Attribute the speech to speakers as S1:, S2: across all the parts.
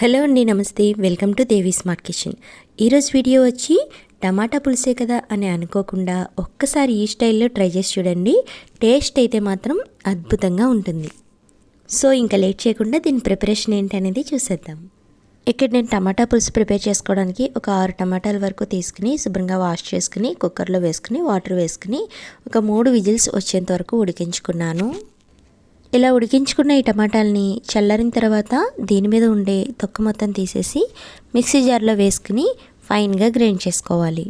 S1: Hello అండి నమస్తే. Welcome to Devi smart kitchen. ఈరోజు వీడియో వచ్చి టమాటా పులుసే కదా అని అనుకోకుండా ఒక్కసారి ఈ స్టైల్లో ట్రై చేసి చూడండి. టేస్ట్ అయితే మాత్రం అద్భుతంగా ఉంటుంది. సో ఇంకా లేట్ చేయకుండా దీని ప్రిపరేషన్ ఏంటి అనేది చూసేద్దాం. ఇక్కడ నేను టమాటా పులుసు ప్రిపేర్ చేసుకోవడానికి ఒక ఆరు టమాటాల వరకు తీసుకుని శుభ్రంగా వాష్ చేసుకుని కుక్కర్లో వేసుకుని వాటర్ వేసుకుని ఒక మూడు విజిల్స్ వచ్చేంత వరకు ఉడికించుకున్నాను. ఇలా ఉడికించుకున్న ఈ టమాటాలని చల్లారిన తర్వాత దీని మీద ఉండే తొక్క మొత్తం తీసేసి మిక్సీ జార్లో వేసుకుని ఫైన్గా గ్రైండ్ చేసుకోవాలి.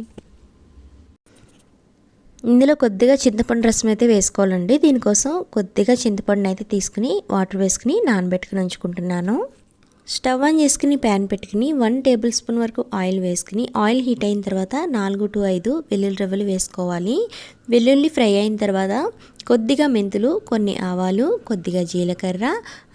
S1: ఇందులో కొద్దిగా చింతపండు రసం అయితే వేసుకోవాలండి. దీనికోసం కొద్దిగా చింతపండుని అయితే తీసుకుని వాటర్ వేసుకుని నానబెట్టుకుని ఉంచుకుంటున్నాను. స్టవ్ ఆన్ చేసుకుని ప్యాన్ పెట్టుకుని వన్ టేబుల్ స్పూన్ వరకు ఆయిల్ వేసుకుని ఆయిల్ హీట్ అయిన తర్వాత నాలుగు టు ఐదు వెల్లుల్లి రవ్వలు వేసుకోవాలి. వెల్లుల్లి ఫ్రై అయిన తర్వాత కొద్దిగా మెంతులు కొన్ని ఆవాలు కొద్దిగా జీలకర్ర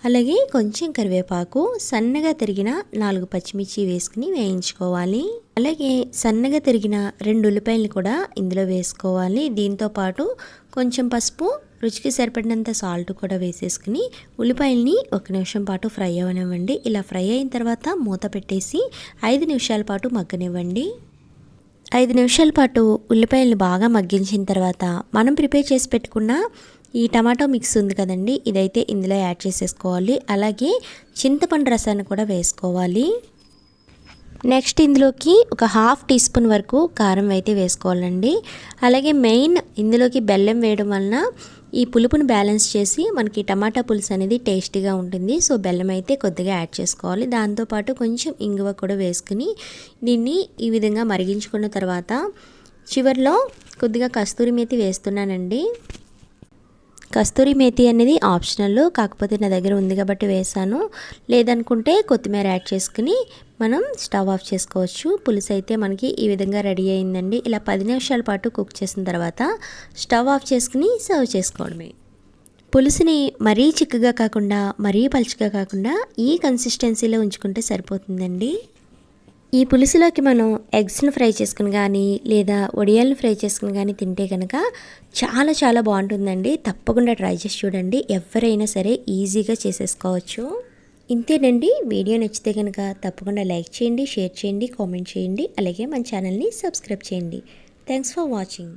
S1: అలాగే కొంచెం కరివేపాకు సన్నగా తరిగిన నాలుగు పచ్చిమిర్చి వేసుకుని వేయించుకోవాలి. అలాగే సన్నగా తరిగిన రెండు ఉల్లిపాయలు కూడా ఇందులో వేసుకోవాలి. దీంతో పాటు కొంచెం పసుపు రుచికి సరిపడినంత సాల్ట్ కూడా వేసేసుకుని ఉల్లిపాయల్ని ఒక నిమిషం పాటు ఫ్రై అవ్వనివ్వండి ఇలా ఫ్రై అయిన తర్వాత మూత పెట్టేసి ఐదు నిమిషాల పాటు మగ్గనివ్వండి. ఐదు నిమిషాల పాటు ఉల్లిపాయలను బాగా మగ్గించిన తర్వాత మనం ప్రిపేర్ చేసి పెట్టుకున్న ఈ టమాటో మిక్స్ ఉంది కదండి ఇదైతే ఇందులో యాడ్ చేసేసుకోవాలి. అలాగే చింతపండు రసాన్ని కూడా వేసుకోవాలి. నెక్స్ట్ ఇందులోకి ఒక హాఫ్ టీ స్పూన్ వరకు కారం అయితే వేసుకోవాలండి. అలాగే మెయిన్ ఇందులోకి బెల్లం వేయడం వలన ఈ పులుపుని బ్యాలెన్స్ చేసి మనకి టమాటా పులుసు అనేది టేస్టీగా ఉంటుంది. సో బెల్లం అయితే కొద్దిగా యాడ్ చేసుకోవాలి. దాంతోపాటు కొంచెం ఇంగువ కూడా వేసుకుని దీన్ని ఈ విధంగా మరిగించుకున్న తర్వాత చివరిలో కొద్దిగా కస్తూరి మేతి వేస్తున్నానండి. కస్తూరి మేతి అనేది ఆప్షనల్ కాకపోతే నా దగ్గర ఉంది కాబట్టి వేసాను. లేదనుకుంటే కొత్తిమీర యాడ్ చేసుకుని మనం స్టవ్ ఆఫ్ చేసుకోవచ్చు. పులుసు అయితే మనకి ఈ విధంగా రెడీ అయిందండి. ఇలా పది నిమిషాల పాటు కుక్ చేసిన తర్వాత స్టవ్ ఆఫ్ చేసుకుని సర్వ్ చేసుకోవడమే. పులుసుని మరీ చిక్కగా కాకుండా మరీ పలుచగా కాకుండా ఈ కన్సిస్టెన్సీలో ఉంచుకుంటే సరిపోతుందండి. ఈ పులుసులోకి మనం ఎగ్స్ని ఫ్రై చేసుకుని కానీ లేదా ఒడియాలను ఫ్రై చేసుకుని కానీ తింటే కనుక చాలా చాలా బాగుంటుందండి. తప్పకుండా ట్రై చేసి చూడండి. ఎవరైనా సరే ఈజీగా చేసేసుకోవచ్చు. ఇంతేనండి వీడియో నచ్చితే కనుక తప్పకుండా లైక్ చేయండి షేర్ చేయండి కామెంట్ చేయండి. అలాగే మన ఛానల్ని సబ్స్క్రైబ్ చేయండి. Thanks for watching.